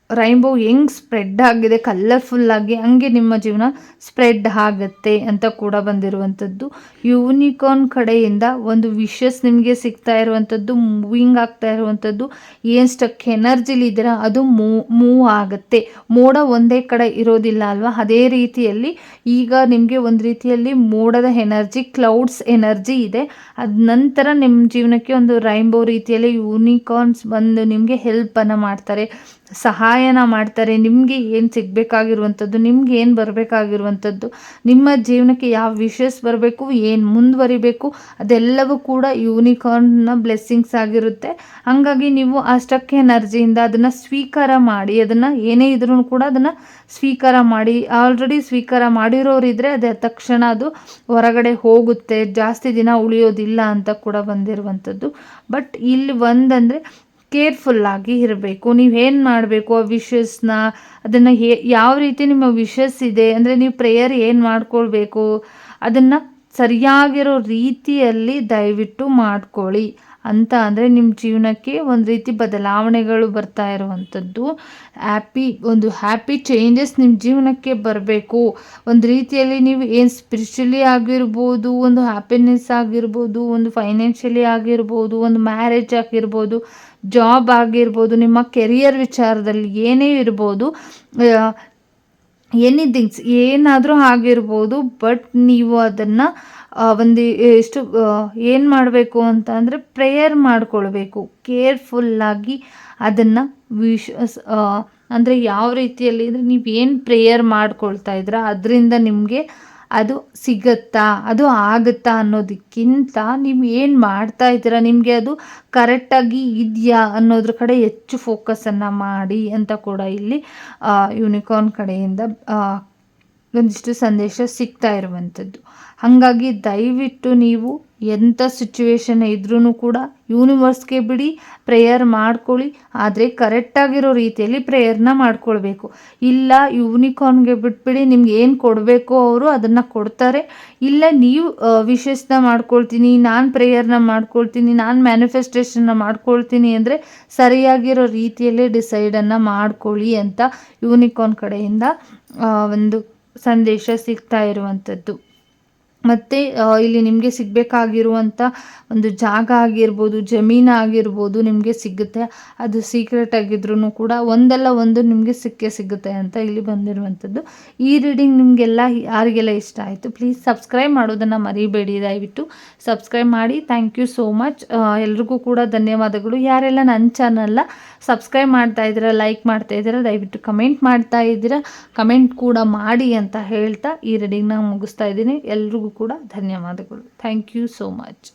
ರೈನ್ಬೋ ಹೆಂಗೆ ಸ್ಪ್ರೆಡ್ ಆಗಿದೆ ಕಲರ್ಫುಲ್ಲಾಗಿ ಹಂಗೆ ನಿಮ್ಮ ಜೀವನ ಸ್ಪ್ರೆಡ್ ಆಗುತ್ತೆ ಅಂತ ಕೂಡ ಬಂದಿರುವಂಥದ್ದು. ಯೂನಿಕಾರ್ನ್ ಕಡೆಯಿಂದ ಒಂದು ವಿಷಸ್ ನಿಮಗೆ ಸಿಗ್ತಾ ಇರುವಂಥದ್ದು ಮೂವಿಂಗ್ ಆಗ್ತಾ ಇರುವಂಥದ್ದು. ಏನು ಸ್ಟಕ್ ಎನರ್ಜಿಲಿ ಇದ್ರೆ ಅದು ಮೂವ್ ಮೂವ್ ಆಗುತ್ತೆ. ಮೋಡ ಒಂದೇ ಕಡೆ ಇರೋದಿಲ್ಲ ಅಲ್ವಾ? ಅದೇ ರೀತಿಯಲ್ಲಿ ಈಗ ನಿಮಗೆ ಒಂದು ರೀತಿಯಲ್ಲಿ ಮೋಡದ ಎನರ್ಜಿ ಕ್ಲೌಡ್ಸ್ ಎನರ್ಜಿ ಇದೆ. ಅದ ನಂತರ ನಿಮ್ಮ ಜೀವನಕ್ಕೆ ಒಂದು ರೈನ್ಬೋ ರೀತಿಯಲ್ಲಿ ಯೂನಿಕಾರ್ನ್ಸ್ ಬಂದು ನಿಮಗೆ ಹೆಲ್ಪನ್ನು ಮಾಡ್ತಾರೆ. ಸಹಾಯನ ಮಾಡ್ತಾರೆ, ನಿಮಗೆ ಏನು ಸಿಗಬೇಕಾಗಿರುವಂಥದ್ದು, ನಿಮ್ಗೆ ಏನು ಬರಬೇಕಾಗಿರುವಂಥದ್ದು, ನಿಮ್ಮ ಜೀವನಕ್ಕೆ ಯಾವ ವಿಷಸ್ ಬರಬೇಕು, ಏನು ಮುಂದುವರಿಬೇಕು, ಅದೆಲ್ಲವೂ ಕೂಡ ಯೂನಿಕಾರ್ನ್ನ ಬ್ಲೆಸ್ಸಿಂಗ್ಸ್ ಆಗಿರುತ್ತೆ. ಹಾಗಾಗಿ ನೀವು ಅಷ್ಟಕ್ಕೆ ಎನರ್ಜಿಯಿಂದ ಅದನ್ನು ಸ್ವೀಕಾರ ಮಾಡಿ, ಅದನ್ನು ಏನೇ ಇದ್ರೂ ಕೂಡ ಅದನ್ನು ಸ್ವೀಕಾರ ಮಾಡಿ ಆಲ್ರೆಡಿ ಸ್ವೀಕಾರ ಮಾಡಿರೋರಿದ್ರೆ ಅದೇ ತಕ್ಷಣ ಅದು ಹೊರಗಡೆ ಹೋಗುತ್ತೆ, ಜಾಸ್ತಿ ದಿನ ಉಳಿಯೋದಿಲ್ಲ ಅಂತ ಕೂಡ ಬಂದಿರುವಂಥದ್ದು. ಬಟ್ ಇಲ್ಲಿ ಒಂದಂದರೆ ಕೇರ್ಫುಲ್ಲಾಗಿ ಇರಬೇಕು. ನೀವು ಏನು ಮಾಡಬೇಕು ಆ ವಿಷಸ್ನ ಅದನ್ನು ಹೇ, ಯಾವ ರೀತಿ ನಿಮ್ಮ ವಿಷಸ್ ಇದೆ? ಅಂದರೆ ನೀವು ಪ್ರೇಯರ್ ಏನು ಮಾಡ್ಕೊಳ್ಬೇಕು? ಅದನ್ನು ಸರಿಯಾಗಿರೋ ರೀತಿಯಲ್ಲಿ ದಯವಿಟ್ಟು ಮಾಡ್ಕೊಳ್ಳಿ. ಅಂತ ಅಂದರೆ ನಿಮ್ಮ ಜೀವನಕ್ಕೆ ಒಂದು ರೀತಿ ಬದಲಾವಣೆಗಳು ಬರ್ತಾ ಇರುವಂಥದ್ದು. ಹ್ಯಾಪಿ ಒಂದು ಹ್ಯಾಪಿ ಚೇಂಜಸ್ ನಿಮ್ಮ ಜೀವನಕ್ಕೆ ಬರಬೇಕು. ಒಂದು ರೀತಿಯಲ್ಲಿ ನೀವು ಏನು ಸ್ಪಿರಿಚುಲಿ ಆಗಿರ್ಬೋದು, ಒಂದು ಹ್ಯಾಪಿನೆಸ್ ಆಗಿರ್ಬೋದು, ಒಂದು ಫೈನಾನ್ಷಿಯಲಿ ಆಗಿರ್ಬೋದು, ಒಂದು ಮ್ಯಾರೇಜ್ ಆಗಿರ್ಬೋದು ಜಾಬ್ ಆಗಿರ್ಬೋದು, ನಿಮ್ಮ ಕೆರಿಯರ್ ವಿಚಾರದಲ್ಲಿ ಏನೇ ಇರ್ಬೋದು ಎನಿಥಿಂಗ್ಸ್ ಏನಾದರೂ ಆಗಿರ್ಬೋದು, ಬಟ್ ನೀವು ಅದನ್ನು ಒಂದು ಎಷ್ಟು ಏನು ಮಾಡಬೇಕು ಅಂತ ಅಂದರೆ ಪ್ರೇಯರ್ ಮಾಡಿಕೊಳ್ಬೇಕು. ಕೇರ್ಫುಲ್ಲಾಗಿ ಅದನ್ನು ವಿಶ್ ಅಂದರೆ ಯಾವ ರೀತಿಯಲ್ಲಿ ಅಂದರೆ ನೀವು ಏನು ಪ್ರೇಯರ್ ಮಾಡ್ಕೊಳ್ತಾ ಇದ್ದೀರಾ, ಅದರಿಂದ ನಿಮಗೆ ಅದು ಸಿಗುತ್ತಾ? ಅದು ಆಗುತ್ತಾ ಅನ್ನೋದಕ್ಕಿಂತ ನೀವು ಏನು ಮಾಡ್ತಾ ಇದ್ದೀರಾ? ನಿಮಗೆ ಅದು ಕರೆಕ್ಟಾಗಿ ಇದೆಯಾ ಅನ್ನೋದ್ರ ಕಡೆ ಹೆಚ್ಚು ಫೋಕಸನ್ನು ಮಾಡಿ ಅಂತ ಕೂಡ ಇಲ್ಲಿ ಯೂನಿಕಾರ್ನ್ ಕಡೆಯಿಂದ ಒಂದಿಷ್ಟು ಸಂದೇಶ ಸಿಗ್ತಾ ಇರುವಂಥದ್ದು. ಹಾಗಾಗಿ ದಯವಿಟ್ಟು ನೀವು ಎಂಥ ಸಿಚುವೇಶನ್ ಇದ್ರೂ ಕೂಡ ಯೂನಿವರ್ಸ್ಗೆ ಬಿಡಿ ಪ್ರೇಯರ್ ಮಾಡ್ಕೊಳ್ಳಿ. ಆದರೆ ಕರೆಕ್ಟಾಗಿರೋ ರೀತಿಯಲ್ಲಿ ಪ್ರೇಯರ್ನ ಮಾಡ್ಕೊಳ್ಬೇಕು. ಇಲ್ಲ ಯೂನಿಕಾರ್ನ್ಗೆ ಬಿಟ್ಬಿಡಿ, ನಿಮ್ಗೆ ಏನು ಕೊಡಬೇಕೋ ಅವರು ಅದನ್ನು ಕೊಡ್ತಾರೆ. ಇಲ್ಲ, ನೀವು ವಿಶೇಷನ ಮಾಡ್ಕೊಳ್ತೀನಿ, ನಾನು ಪ್ರೇಯರ್ನ ಮಾಡ್ಕೊಳ್ತೀನಿ, ನಾನು ಮ್ಯಾನಿಫೆಸ್ಟೇಷನ್ನ ಮಾಡ್ಕೊಳ್ತೀನಿ ಅಂದರೆ ಸರಿಯಾಗಿರೋ ರೀತಿಯಲ್ಲೇ ಡಿಸೈಡನ್ನು ಮಾಡ್ಕೊಳ್ಳಿ ಅಂತ ಯೂನಿಕಾರ್ನ್ ಕಡೆಯಿಂದ ಒಂದು ಸಂದೇಶ ಸಿಗ್ತಾ ಇರುವಂಥದ್ದು. ಮತ್ತು ಇಲ್ಲಿ ನಿಮಗೆ ಸಿಗಬೇಕಾಗಿರುವಂಥ ಒಂದು ಜಾಗ ಆಗಿರ್ಬೋದು, ಜಮೀನು ಆಗಿರ್ಬೋದು ನಿಮಗೆ ಸಿಗುತ್ತೆ. ಅದು ಸೀಕ್ರೆಟ್ ಆಗಿದ್ರೂ ಕೂಡ ಒಂದಲ್ಲ ಒಂದು ನಿಮಗೆ ಸಿಕ್ಕೇ ಸಿಗುತ್ತೆ ಅಂತ ಇಲ್ಲಿ ಬಂದಿರುವಂಥದ್ದು. ಈ ರೀಡಿಂಗ್ ನಿಮಗೆಲ್ಲ ಯಾರಿಗೆಲ್ಲ ಇಷ್ಟ ಆಯಿತು ಪ್ಲೀಸ್ ಸಬ್ಸ್ಕ್ರೈಬ್ ಮಾಡೋದನ್ನು ಮರಿಬೇಡಿ. ದಯವಿಟ್ಟು ಸಬ್ಸ್ಕ್ರೈಬ್ ಮಾಡಿ. ಥ್ಯಾಂಕ್ ಯು ಸೋ ಮಚ್ ಎಲ್ರಿಗೂ ಕೂಡ ಧನ್ಯವಾದಗಳು. ಯಾರೆಲ್ಲ ನನ್ನ ಚಾನಲ್ನ ಸಬ್ಸ್ಕ್ರೈಬ್ ಮಾಡ್ತಾ ಇದ್ದೀರಾ ಲೈಕ್ ಮಾಡ್ತಾ ಇದ್ದೀರಾ, ದಯವಿಟ್ಟು ಕಮೆಂಟ್ ಮಾಡ್ತಾ ಇದ್ದೀರಾ ಕಮೆಂಟ್ ಕೂಡ ಮಾಡಿ ಅಂತ ಹೇಳ್ತಾ ಈ ರೀಡಿಂಗ್ನ ಮುಗಿಸ್ತಾ ಇದ್ದೀನಿ. ಎಲ್ರಿಗೂ ಕೂಡ ಧನ್ಯವಾದಗಳು. Thank you so much